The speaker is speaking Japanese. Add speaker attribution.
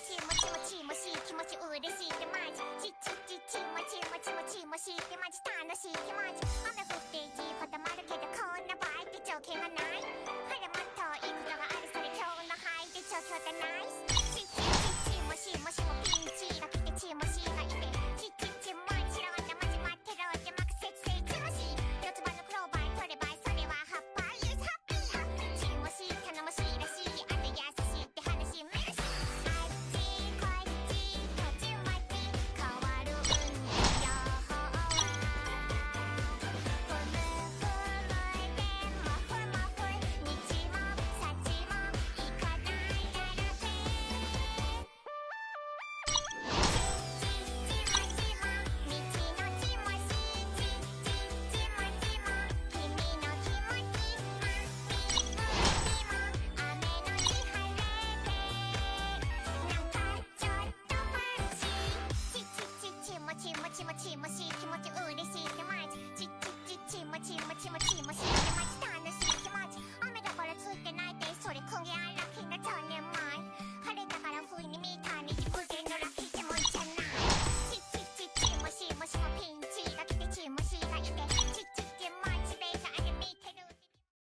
Speaker 1: もちもちもちもしい気持ち嬉しいってマジちちちちもちもちもちもしいってマジ楽しいってマジ雨降って地固まるけどこんな場合って条件がない晴れもっといいことがあるそれ今日のハイで調教ってナイスちもちもちもし気持ち嬉しいってマジちちちちもちもちもちもし